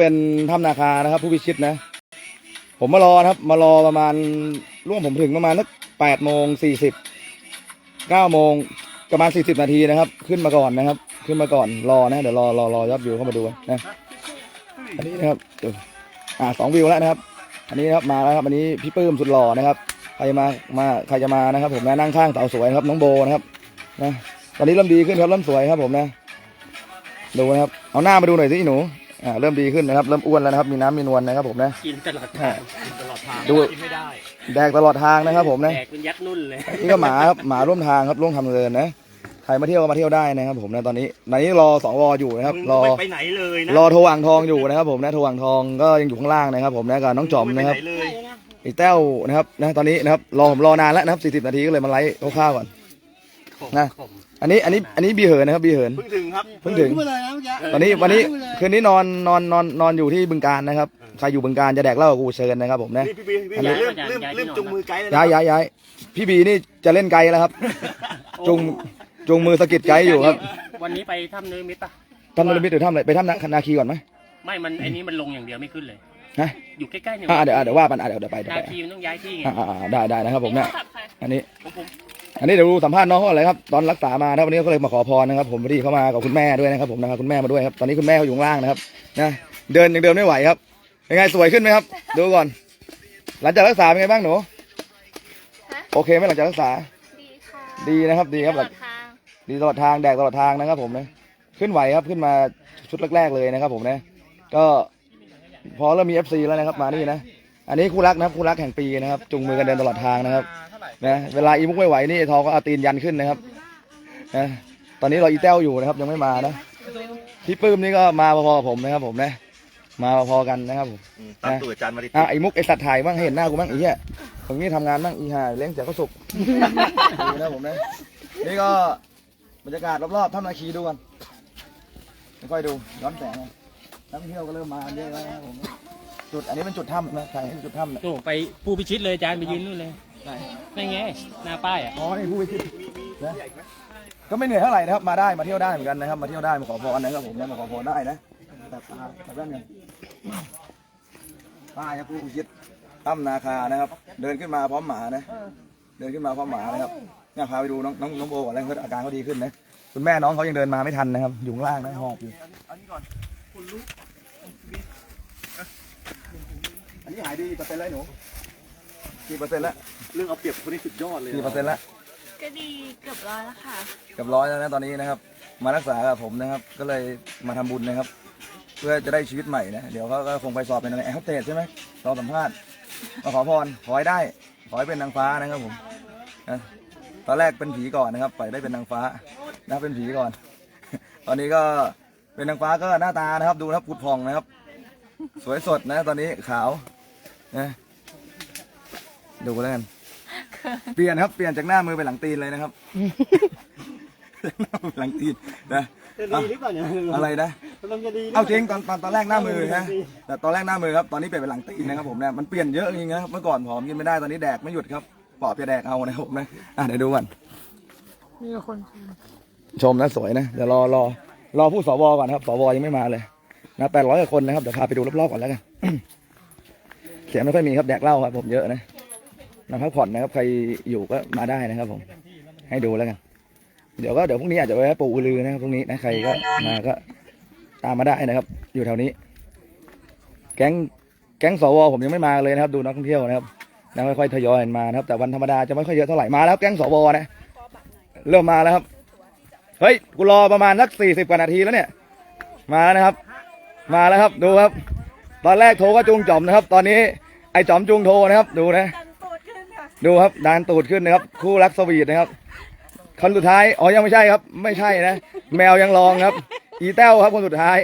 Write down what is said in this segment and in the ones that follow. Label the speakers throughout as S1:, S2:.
S1: เป็นถ้ำนาคานะครับ ผู้พิชิตนะ ผมมารอครับ มารอประมาณร่วมผมถึงประมาณสักแปดโมงสี่สิบเก้าโมงประมาณสี่สิบนาทีนะครับ ขึ้นมาก่อนนะครับ ขึ้นมาก่อนรอนะเดี๋ยวรอรอรอยอดวิวเข้ามาดูนะอันนี้นะครับอ่าสองวิวแล้วนะครับ อันนี้นะครับมาแล้วครับอันนี้พี่ปื้มสุดหล่อนะครับใครมามาใครจะมานะครับ ผมนะนั่งข้างสาวสวยครับน้องโบนะครับนะตอนนี้เริ่มดีขึ้นครับเริ่มสวยครับ ผมนะดูนะครับเอาหน้ามาดูหน่อยสิหนู อ่าเริ่มดีขึ้นนะครับ เริ่มอ้วนแล้วนะครับ มีน้ำมีนวลนะครับผมนะ
S2: กินตลอดทางกินตลอดทาง
S1: ดู
S2: กินไม่ได้
S1: แดกตลอดทางนะครับผมนะ
S2: แดกเป็นยัดนุ่นเลย
S1: นี่ก็หมาครับหมาร่วมทางครับร่วมทำเดินนะใครมาเที่ยวก็มาเที่ยวได้นะครับผมนะตอนนี้ตอนนี้รอสองวอยู่นะครับ
S2: มึง
S1: รอ
S2: ไม่ไปไหนเลยนะ
S1: รอโทรอ่างทองอยู่นะครับผมนะโทรอ่างทองก็ยังอยู่ข้างล่างนะครับ ผมนะกับน้องจอม
S2: ง
S1: นะครับ
S2: ไไปไหเลย
S1: ไอ้แต้วนะครับนะตอนนี้นะครับรอผมรอนานแล้วนะครับ 40 นาทีก็เลยมาไลฟ์คร่าวๆก่อนนะ
S2: ผม
S1: อันนี้อันนี้อันนี้บีเหินนะครับบีเหิน
S2: เพิ่งถึงครับ
S1: เพิ่งถึงตอนนี้วันนี้คืนนี้นอนนอนนอนนอนอยู่ที่บึงการนะครับใครอยู่บึงการจะแดกเหล้ากับกูเชิญนะครับผมนะ
S2: นี่พี่บีพี่
S1: อั
S2: บี
S1: นนี้
S2: เริ่มเริ่มเริ่มจุงมือไกด์เลยนะ
S1: ย้ายย้ายย้ายพี่บีนี่จะเล่นไกลแล้วครับจุงจุงมือสะกิดไกด์อยู่ครับ
S2: วันนี้ไปถ้ำเนื้อมิตรปะ
S1: ทำนรมิตหรือทำอะไรไปทำนานาคีก่อนไหม
S2: ไม่มันไอ้นี้มันลงอย่างเดียวไม่ขึ้นเลย
S1: ฮะ
S2: อยู่ใกล้ๆเนี่ย
S1: อ่าเดี๋ยวอะเดี๋ยวว่าปันอะเดี๋ยวเดี๋ยวไปเดี๋ยว
S2: นา
S1: ไป
S2: คีมันต้องย้ายที่ไง
S1: อ่าอ่าอ่าได้ได้นะครับผมเนี่ยอันนี้
S2: ผมผม
S1: อันนี้เดี๋ยวดูสัมภาษณ์น้องเขาอะไรครับตอนรักษามานะครับวันนี้ก็เลยมาขอพรนะครับ ผมพอดีเขามากับคุณแม่ด้วยนะครับ ผมนะครับคุณแม่มาด้วยครับตอนนี้คุณแม่เขาอยู่ข้างล่างนะครับนะเดินยังเดินไม่ไหวครับเป็นไงสวยขึ้นไหมครับดูก่อน หลังจากรักษาเป็นไงบ้างหนู
S3: ฮะ
S1: โอเคไหมหลังจากรักษา
S3: ดีค่ะ
S1: ดีนะครับดีครับ
S3: ตลอดทาง
S1: ดีตลอดทางแดกตลอดทางนะครับ ผมนะขึ้นไหวครับขึ้นมาชุดแรกๆเลยนะครับ ผมนะ ก็พอเริ่มมี FC แล้วนะครับมานี่นะอันนี้คู่รักนะครับคู่รักแห่งปีนะครับ จุงมือกันเดินตลอดทางนะครับ นะเวลาอีมุกไม่ไหวนี่ทอก็เอาตีนยันขึ้นนะครับนะตอนนี้เราอีแต้วอยู่นะครับ ยังไม่มานะพี่ปื้มนี่ก็มาพอๆกับผมนะครับ ผมนะ มาพอๆกันนะครับผม
S4: ตามตัวอาจารย์มาดิ
S1: อะไอ้มุกไอ้สัตว์ถ่ายบ้างให้เห็นหน้ากูบ้างไอ้เหี้ยตรงนี้ทำงานบ้างอีห่าเลี้ยงเสียก็สุกดูนะผมนะนี่ก็บรรยากาศรอบๆถ้ำนาคีดูกันค่อยๆดูย้อนแสงนะนักท่องเที่ยวก็เริ่มมาเยอะแล้วนะครับผมจุดอันนี้เป็นจุดถ้ำนะถ่ายให้จุดถ้ำนะ
S2: โอ้ไปผู้พิชิตเลยอาจารย์ไปยืนนู่นเลย
S1: ไหน
S2: นั่นไงหน้าป้ายอะ
S1: อ๋อนี่ผู้พิชิตนะก็ไม่เหนื่อยเท่าไหร่นะครับมาได้มาเที่ยวได้เหมือนกันนะครับ มาเที่ยวได้มาขอพรนะครับผมนะมาขอพรได้นะแต่ตาแต่ด้านไงป้ายครับผู้พิชิตถ้ำนาคานะครับ เดินขึ้นมาพร้อมหมานะเดินขึ้นมาพร้อมหมานะครับเนี่ยพาไปดูน้องน้องน้องโบก่อนแล้วเขาอาการเขาดีขึ้นนะคุณแม่น้องเขายังเดินมาไม่ทันนะครับ อยู่ข้างล่างนะหอบอยู่อันนี้หายดีกี่เปอร์เซ็นต์แล้วหนูกี่เปอร์เซ็นต์แล้ว
S4: เรื่องเอาเปรียบคนนี้สุดยอดเลย
S1: กี่เปอร์เซ็นต์แล้ว
S3: ก็ดีเกือบร้อยแล้วค่ะ
S1: เกับร้อยแล้วนะตอนนี้นะครับ มารักษากับผมนะครับ ก็เลยมาทำบุญนะครับ เพื่อจะได้ชีวิตใหม่นะ เดี๋ยวเขาก็คงไปสอบเป็นอะไรแอร์โฮสเตสใช่ไหมรอสัมภาษณ์มาขอพรขอให้ได้ ขอให้เป็นนางฟ้านะครับผมนะตอนแรกเป็นผีก่อนนะครับ ไปได้เป็นนางฟ้านะเป็นผีก่อน ตอนนี้ก็เป็นนางฟ้าก็หน้าตานะครับ ดูนะครับผุดผ่องนะครับ สวยสดนะ ตอนนี้ขาวนะดูแล้วกัน เปลี่ยนครับเปลี่ยนจากหน้ามือไปหลังตีนเลยนะครับหน้ามือไปหลังตีนนะ
S2: จะดีหรือเปล่าเนี่ย
S1: อะไรนะ
S2: มันจะดี
S1: เอาจริงตอนตอนตอนแรกหน้ามือนะแต่ตอนแรกหน้ามือครับตอนนี้เปลี่ยนเป็นหลังตีนนะครับผมเนี่ยมันเปลี่ยนเยอะจริงๆนะครับเมื่อก่อนผอมกินไม่ได้ตอนนี้แดกไม่หยุดครับปอบจะแดกเอานะครับผมนะอะเดี๋ยวดูกันมีคนชมนะสวยนะเดี๋ยวรอรอรอผู้สวก่อนครับสวยังไม่มาเลยนะแปดร้อยกว่าคนนะครับเดี๋ยวพาไปดูรอบๆก่อนแล้วกัน เสียงไม่ค่อยมีครับแดกเหล้าครับผมเยอะนะ นะพักผ่อนนะครับ ใครอยู่ก็มาได้นะครับ ผม ให้ดูแล้วกัน เดี๋ยวก็เดี๋ยวพรุ่งนี้อาจจะไปปูอือลือนะครับพรุ่งนี้นะใครก็มาก็ตามมาได้นะครับ อยู่แถวนี้ แก๊งแก๊งสวผมยังไม่มาเลยนะครับ ดูนักท่องเที่ยวนะครับนะค่อยๆทยอยมานะครับ แต่วันธรรมดาจะไม่ค่อยเยอะเท่าไหร่มาแล้วแก๊งสวนะเริ่มมาแล้วครับเฮ้ยกูรอประมาณสักสี่สิบกว่านาทีแล้วเนี่ย มาแล้วนะครับ มาแล้วครับดูครับ ตอนแรกโทรก็จุงจอมนะครับ ตอนนี้ไอ้จอมจุงโทรนะครับ ดูนะ ดูครับดานตูดขึ้นนะครับ คู่รักสวีทนะครับคนสุดท้ายอ๋อยังไม่ใช่ครับ ไม่ใช่นะ แมวยังรองครับ อีแต้วครับคนสุดท้าย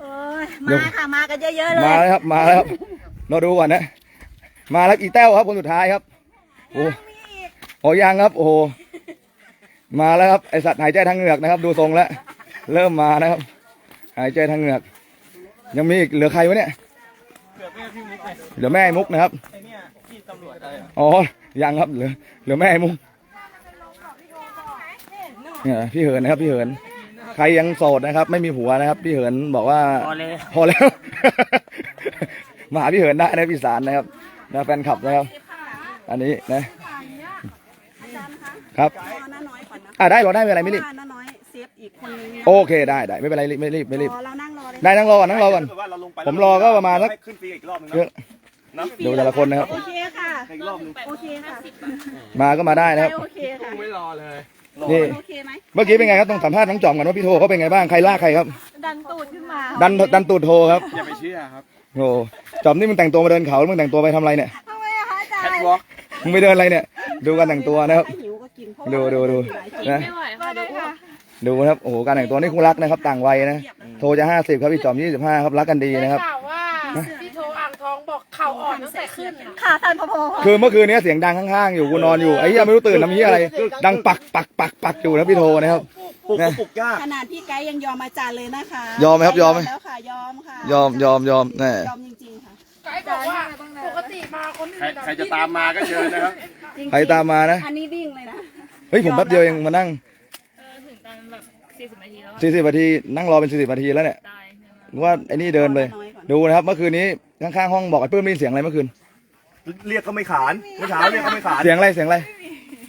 S3: โอ้ย
S1: เดี๋ยว
S3: มาค่ะ มากันเยอะๆเลย
S1: มาแล้วครับมาแล้วครับเราดูก่อนนะ มาแล้วอีแต้วครับคนสุดท้ายครับโอ้โอ้ยังครับ โอ้โหมาแล้วครับไอสัตว์หายใจทางเหงือกนะครับ ดูทรงแล้วเริ่มมานะครับ หายใจทางเหงือก ยังมีอีกเหลือใครวะเนี่ยเหลือแม่ไอ้มุกนะครับ อ๋อ ยังครับ เหลือ เหลือแม่ไอ้มุกเนี่ยพี่เหินนะครับ พี่เหิน ใครยังโสดนะครับ ไม่มีผัวนะครับ พี่เหินบอกว่า
S2: พอเลย
S1: พอแล้ว มาหาพี่เหินได้นะพี่สารนะครับนะแฟนคลับนะครับ อันนี้นะ ครับ
S5: รอน้าน้อยก่อนนะ
S1: อ่าได้รอได้ไม่เป็นไรไม่รีบ
S5: เพาะว่าน้าน้อยเซฟอีกคนนึงเนี่ย
S1: โอเคได้ได้ไม่เป็นไรไม่รีบไม่รีบ
S5: รอเรานั่งรอเลย
S1: ได้นั่งรอก่อนนั่งรอก่อน
S4: ถ้าเกิดว่าเราลงไป
S1: ผมรอก็ประมาณสัก
S4: ให้ขึ้นฟรีอีกรอบนึง
S1: เยอะ
S4: นะ
S1: ดูแต่ละคนนะครับ
S5: โอเคค่ะ
S4: อีกรอบนึง
S5: โอเคค่ะ
S1: มาก็มาได้นะครับ
S5: โอเคค่ะ
S1: นี่
S5: โอเคไหม
S1: เมื่อกี้เป็นไงครับต้องสัมภาษณ์น้องจอมก่อนว่าพี่โทเขาเป็นไงบ้างใครลากใครครับ
S3: ดันตูดขึ้นมา
S1: ดันดันตูดโทครับ
S4: อย่าไปเชื่อครับ
S1: โอ้จอมนี่มึงแต่งตัวมาเดินเขาหรือมึงแต่งตัวไปทำอะไรเนี่ย
S3: ทำไมอะคะอาจาร
S4: แคท
S3: ย์
S4: วอล์ก
S1: มึงไปเดินอะไรเนี่ย ดูการแต่งตัวนะครับ
S5: ถ้าหิวก็กินเพราะ
S1: ดูดูดูนะ
S3: ไม่ไหวค่ะดูค่ะ
S1: ดูนะครับโอ้โหการแต่งตัวนี่คู่รักนะครับ ต่างวัยนะโทจะห้าสิบครับพี่จอมยี่สิบห้าครับรักกันดีนะครับ
S6: ข่าวว่าพี่โทอ่างทอง บอกเข่าอ่อนตั้งแต่ขึ้น
S3: ขาทันพอๆ
S1: คือเมื่อคืนนี้เสียงดังข้างๆอยู่กูนอนอยู่ไอ้เหี้ยไม่รู้ตื่นทำเหี้ยอะไร ดังปักปักปักปักอยู่นะพี่โทนะครับ
S4: ปลุก
S1: นะ
S4: ก็ปลุกยาก
S5: ขนาดพี่ไกด์ยังยอมอาจารย์เลยนะคะ
S1: ยอมไหมครับยอมไหม
S5: แล้วค่ะยอมค่ะ
S1: ยอมยอมยอมแน่
S5: ยอมจริงๆค่ะ
S6: ไกด์บอกว่าปกติมาคน
S4: ใคร
S6: อื่น
S4: ใครจะตามมาก็เชิญนะครับ
S5: จริงๆ
S1: ใครตามมานะ
S5: อันนี้วิ่งเลยนะ
S1: เฮ้ยผมแป๊บเดียวเองมานั่ง
S3: เออถึงตอนแบบสี่สิบนาทีแล้วอะ
S1: สี่สิบนาทีนั่งรอเป็นสี่สิบนาทีแล้วเนี่ย
S3: ได้ใช่ไหม
S1: ว่าไอ้นี่เดินเลย ดูนะครับเมื่อคืนนี้ข้างๆห้องบอกไอ้ปื้มได้ยินเสียงอะไรเมื่อคืน
S4: เรียกก็ไม่ขานเมื่อเช้าเรียกก็ไม่ขาน
S1: เสียงอะไรเสียงอะไร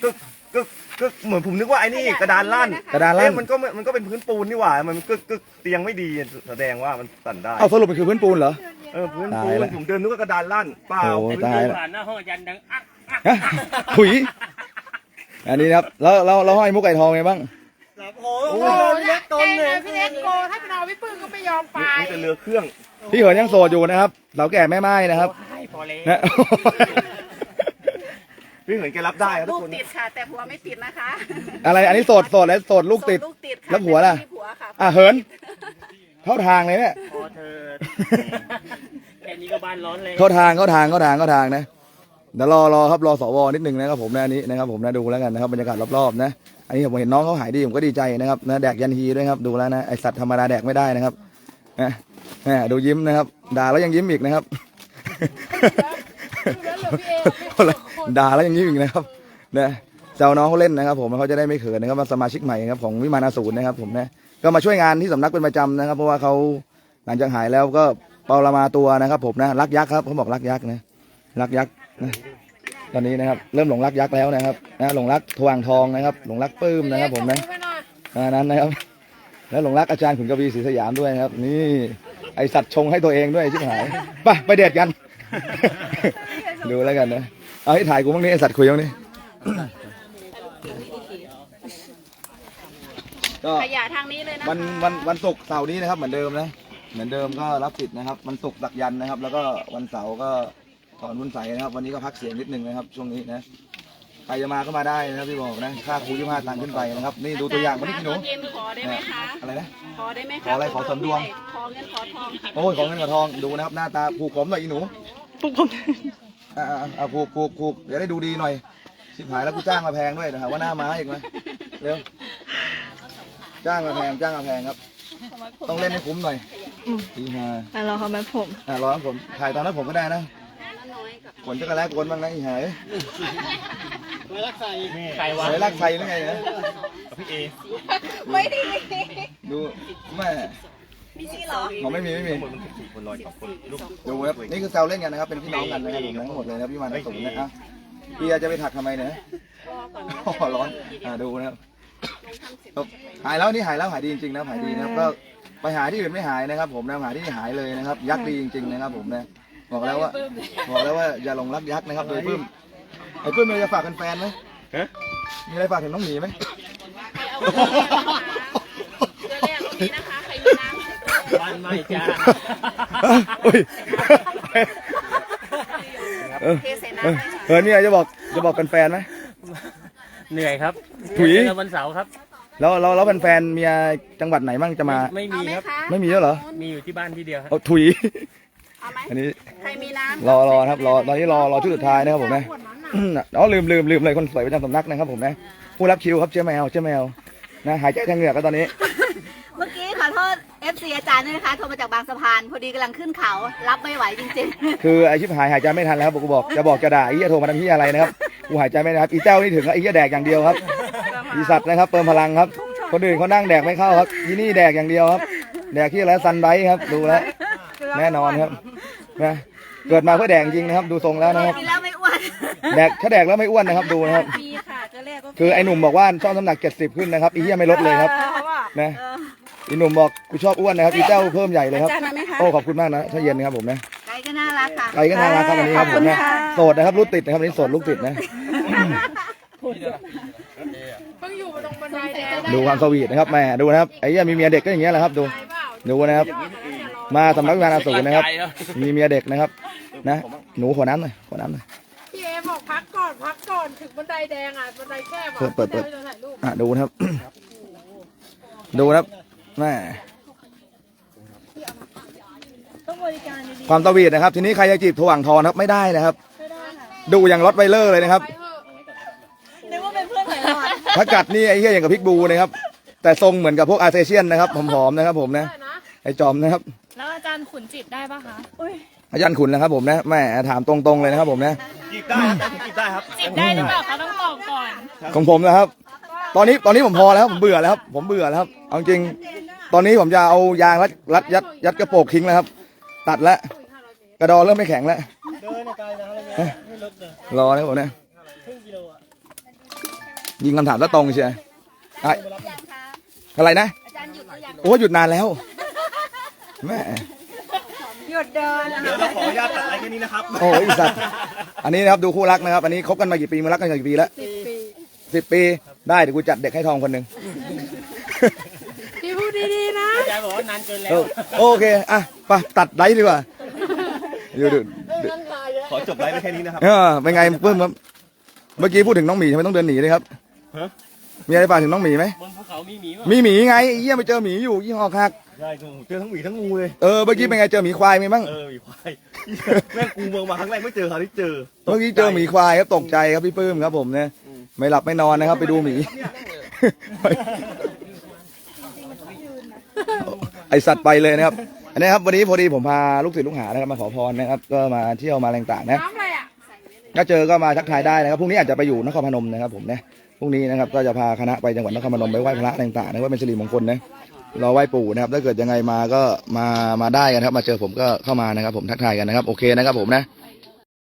S4: ก็ก็ก็เหมือนผมนึกว่าไอ้นี่กระดานลั่น
S1: กระดานลั่น
S4: เอ๊ะมันก็ไม่มันก็เป็นพื้นปูนนี่หว่ามันก็ก็เตียงไม่ดีแสดงว่ามันสั่นได้
S1: เอาสรุปมันคือพื้นปูนเหรอ
S4: เออพื้น
S1: ตา
S4: ปู
S1: ย
S4: น
S1: ละ
S4: ผมเดินนึกว่ากระดานลั่นเปล่า
S1: โอ้
S4: พื้น
S1: ตาย
S4: ปูน
S1: ละ
S2: ผ่านหน้าห้องอาจารย์ดังอักอัก
S1: ฮะถุยอันนี้นะครับแล้วแล้วแล้วห้อยมุกไก่ทองไงบ้าง
S6: โอ้โหอยากเก่งเลยพี่เล็กโกถ้าเป็นเอาพี่ปื้มก็ไม่ยอมไป
S4: นี่เป็นเรือเครื่อง
S1: พี่เหินยังโสดอยู่นะครับสาวแก่แม่ไม้นะครับ
S2: ให้พอเลย
S1: นะ
S4: พี่เหมือนแกรับได้ครับทุ
S5: ลู
S4: ก
S5: ก
S4: คน
S5: ติดค่ะ แต่ผัวไม่ติดนะคะ
S1: อะไรอันนี้โสดโสดแล้วโสดลูกติด
S5: ลูกติดค่ะ
S1: แล้วผัวล่ะ
S5: แต่ไม่มีผัวค่ะ
S1: อะเหิน เข้าทางเลยเนี่ย
S2: พอเธอแค่นี้ก็บ้านร้อนเลย
S1: เข้าทางเข้าทางเข้าทางเข้าทางนะเดี๋ยวรอรอครับรอสวนิดหนึ่งนะครับผมนะอันนี้นะครับผมนะดูแล้วกันนะครับบรรยากาศรอบๆนะอันนี้ผมเห็นน้องเขาหายดีผมก็ดีใจนะครับนะแดกยันฮีด้วยครับดูแล้วนะไอสัตว์ธรรมดาแดกไม่ได้นะครับนะ แหมดูยิ้มนะครับ ด่าแล้วยังยิ้มอีกนะครับด่าแล้วยังยิ้มอีกนะครับนะเจ้าน้องเขาเล่นนะครับ ผมเขาจะได้ไม่เขินนะครับมาสมาชิกใหม่ครับของวิมานอสูรนะครับ ผมนะก็มาช่วยงานที่สำนักเป็นประจำนะครับ เพราะว่าเขาหลังจากหายแล้วก็เปาละมาตัวนะครับ ผมนะรักยักษ์ครับเขาบอกรักยักษ์นะรักยักษ์นะตอนนี้นะครับ เริ่มหลงรักยักษ์แล้วนะครับนะหลงรักทวางทองนะครับ หลงรักปื้มนะครับ ผมนะอันนั้นนะครับ แล้วหลงรักอาจารย์ขุนกวีศรีสยามด้วยนะครับ นี่ไอสัตว์ชงให้ตัวเองด้วยชิบหายไปไปเด็ดกัน ดูแล้วกันนะเอาให้ถ่ายกูบ้างนี่ไอสัตว์คุยบ้างนี่ก็
S5: ขยะทางนี้เลยนะคะ
S1: วันวันวันศุกร์เสาร์นี้นะครับ เหมือนเดิมนะ เหมือนเดิมก็รับสิทธิ์นะครับวันศุกร์สักยันต์นะครับ แล้วก็วันเสาร์ก็ถอนวุ้นใสนะครับ วันนี้ก็พักเสียงนิดนึงนะครับ ช่วงนี้นะ ใครจะมาก็มาได้นะครับพี่บอกนะค่าครูยี่ห้าตังค์ขึ้นไปนะครับ นี่ดูตัวอย่างวันนี้พี่หนู
S5: ตอนเย็นขอได้ไหมคะ
S1: อะไรนะ
S5: ขอได้ไหมคะ
S1: ขออะไรขอเสริมดวง
S5: ขอเงินขอทองค่ะ
S1: โอ้ยของเงินกับทองดูนะครับหน้าตาผูกผมหน่อยอีหนูผูกผมอ่าอ่าอ่าผูกผูกผูกเดี๋ยวได้ดูดีหน่อยชิบหายแล้วกูจ้างมาแพงด้วยนะครับว่าหน้าม้าอีกไหมเร็วจ้างมาแพงจ้างมาแพงครับ ต้องเล่นให้คุ้มหน่อยดีฮะ
S3: อะรอเขามาผม
S1: อะรอครับผมถ่ายตอนนั้นผมก็ได้นะขนจะกระแลกกวนบ้างนะอีหาย
S2: ใครวะ
S1: สวยรักใครหรือไงนะ
S4: พี่เอ
S5: ไม่ดี
S1: ดูแม่
S5: มีสิเหรอ
S1: ผมไม่มีไม่มี
S4: คนมันสี่คนลอยสองคนลูก
S1: ดูครับนี่คือแซวเล่นกันนะครับเป็นพี่น้องกันนะครับผมทั้งหมดเลยนะพี่มานะสูงนะครับพี่อาจะไปถักทำไมเนี่ยอ๋อร้อนอ่าดูนะครับครับหายแล้วนี่หายแล้วหายดีจริงๆนะหายดีนะครับก็ไปหาที่อื่นไม่หายนะครับ ผมนะหาที่นี่หายเลยนะครับ ยักษ์ดีจริง ๆ นะครับ ผมนะบอกแล้วว่าบอกแล้วว่าอย่าหลงรักยักษ์นะครับโดยปื้ม ไอ้ปื้มมีอะไรฝากแฟนๆไหม
S4: ฮะ
S1: มีอะไรฝากถึงน้องหมีไหม
S5: เดือนแรกตรงนี้นะคะใครมีน้ำ
S2: บ้านไม่จ้า
S1: อุ้ยเออ
S5: เทใส่
S1: เออ
S5: น้ำเลยค่ะ
S1: เออนี่อะไรจะบอกจะบอกแฟนๆไหม
S2: เหนื่อยครับ
S1: ถุย
S2: เจอกันวันเสาร์ครับ
S1: แล้วแล้วแล้วแฟนๆเมียจังหวัดไหนมั่งจะมา
S2: ไม่
S5: เอา
S2: มี
S5: ไหม
S2: ครับ
S5: คะ
S1: ไม่มีแล้วเหรอ
S2: มีอยู่ที่บ้านที่เดียวครับ
S1: เอาถุย
S5: เอาไหม
S1: อันนี้
S5: ใครมีน้ำ
S1: รอรอนะครับรอตอนนี้รอรอชุดสุดท้ายนะครับผมนะ อ๋อลืมลืมลืมเลยคนสวยประจำสำนักนะครับผมนะผู้รับคิวครับเจ๊แมวเจ๊แมวนะหายใจทางเหงือกแล้วตอนนี้
S3: เมื่อกี้ขอโทษ FC อาจารย์ด้วยนะคะโทรมาจากบางสะพาน พอดีกำลังขึ้นเขา รับไม่ไหวจริง
S1: คือไอชิบหายหายใจไม่ทันแล้วครับกูบอกจะบอกจะด่าไอ้เหี้ยโทรมาทำที่อะไรนะครับกูหายใจไม่ทันครับอีเจ้านี่ถึงกับไอ้เหี้ยแดกอย่างเดียวครับอีสัตว์นะครับเติมพลังครับ
S5: ทุกช่อง
S1: คนอื่นเขานั่งแดกไม่เข้าครับที่นี่แดกอย่างเดียวครับ แดกที่อะไรซันไบครับดูแล้ว แน่นอนครับนะเกิดมาเพื่อแดกจริงนะครับ ดูทรงแล้วนะครับ
S3: กิน แล้วไม่อ้วน
S1: แดกถ้าแดกแล้วไม่อ้วนนะครับดูนะครับ
S5: มีค่ะเจอแรกก็
S1: คือไอ้หนุ่มบอกว่าชอบน้ำหนักเจ็ดสิบขึ้นนะครับ อีเหี้ยไม่ลดเลยครับนะอีหนุ่มบอกกูชอบอ้วนนะครับ อีเจ้าเพิ่มใหญ่เลยครับ
S5: จานมาไหมคะ
S1: โอ้ขอบคุณมากนะถ้าเย็นครับผมนะ
S3: ไก่ก็น่ารักค่ะ
S1: ไก่ก็น่ารักครับวันนี้ครับผมนะโสดนะครับลูกติดนะครับวันนี้โสดลูกติดนะ
S6: เพิ่งอยู่มาตรงบันไดแดง
S1: ดูความสวีทนะครับแหมดูนะครับไอ้เหี้ยมีเมียเด็กก็อย่างเงี้ยแหละครับดู
S6: ไปเปล่า
S1: ดูนะครับ มาสำนักงานอสูรนะครับ มีเมียเด็กนะครับ นะ หนูขอน้ำหน่อยขอน้ำหน่อย
S6: พี่เอบอกพักก่อนพักก่อนถึงบันไดแดงอะบันไดแคบอะ
S1: เปิดเปิดเปิด
S6: จะถ่ายรูป
S1: อะดูนะครับ ดูนะครับแม่ความตวีดนะครับ ทีนี้ใครจะจีบถว่างทองนะครับไม่ได้นะครับดูอย่างรถไวเลอร์เลยนะครับ
S3: นึกว่าเป็นเพื่อนหอยหลอด
S1: ถ้ากัดนี่ไอ้เหี้ยอย่างกับพิกบูนะครับ แต่ทรงเหมือนกับพวกอาร์เซเชียนนะครับผอมๆนะครับ ผมนะ
S6: ได้นะ
S1: ไอ้จอมนะครับ
S5: แล้วอาจารย์ขุนจีบได้ปะคะ
S1: อาจารย์ขุนนะครับผมนะแม่ถามตรงๆเลยนะครับผมนะ
S4: จีบได้ครับจีบได้ครับ
S5: จีบได้หรือเปล่าคะต้องตอบก่อน
S1: ของผมนะครับ ตอนนี้ตอนนี้ผมพอแล้วผมเบื่อแล้วครับผมเบื่อแล้วครับเอาจริงตอนนี้ผมจะเอายางรัดรัดยัดยัดกระโปรงทิ้งแล้วครับ ตัดแล้วกระดอเริ่มไม่แข็งแล้ว
S2: เดินไกลนะอะไรเงี้ยไม่ลดเลย
S1: รอนะครับผมเนี่ย
S2: ครึ่งกิโลอะ
S1: ยิงคำถามแล้วตรงเชียวไอ้อะไรนะโอ้หยุดนานแล้วแม่
S3: หยุดเดินนะ
S4: เดี๋ยวเราขออนุญาตตัดอะไรแค่นี้นะครับ
S1: โอ้ยอีสัตว์อันนี้นะครับดูคู่รักนะครับ อันนี้คบกันมากี่ปีมารักกันมากี่ปีแล้วสิบปีได้เดี๋ยวกูจัดเด็กให้ทองคนหนึ่ง
S6: พี่พูดดีๆนะ
S2: อาจารย์บอกว่านานเกินแล้
S1: เอ
S2: ว
S1: อโอเคอะไปตัดไลท์ดีกว่าดูดู
S4: ขอจบไลฟ์ไว้แค่นี้นะครับ
S1: เออเป็นไงเพิ่มครับเมื่อกี้พูดถึงน้องหมีทำไมต้องเดินหนีเลยครับ
S4: ฮะ
S1: มีอะไรฝากถึงน้องหมีไหม
S2: บนภูเขามีหมีป่ะ
S1: มีหมีไงไอ้เยี่ยไปเจอหมีอยู่ยี่ห้อคัก
S4: ใช่เจอทั้งหมีทั้งงูเลย
S1: เออเมื่อกี้เป็นไงเจอหมีควายไหมบ้าง
S4: เออหมีควายแม่งกูเมืองมาครั้งแรกไม่เจอคราวนี้เจอ
S1: เมื่อกี้เจอหมีควายครับตกใจครับพี่ปื้มครับผมเนี่ยไม่หลับไม่นอนนะครับ ไปดูหมีไอสัตว์ไปเลยนะครับ อันนี้ครับวันนี้พอดีผมพาลูกศิษย์ลูกหานะครับมาขอพรนะครับ ก็มาเที่ยวมาอะไรต่างๆนะ
S6: น้ำอะไรอะ
S1: ถ้าเจอก็มาทักทายได้นะครับพรุ่งนี้อาจจะไปอยู่นครพนมนะครับ ผมนะพรุ่งนี้นะครับก็จะพาคณะไปจังหวัดนครพนมไปไหว้พระต่างๆนะว่าเป็นสิริมงคลนะ รอไหว้ปู่นะครับ ถ้าเกิดยังไงมาก็มามาได้กันครับ มาเจอผมก็เข้ามานะครับ ผมทักทายกันนะครับ โอเคนะครับผมนะ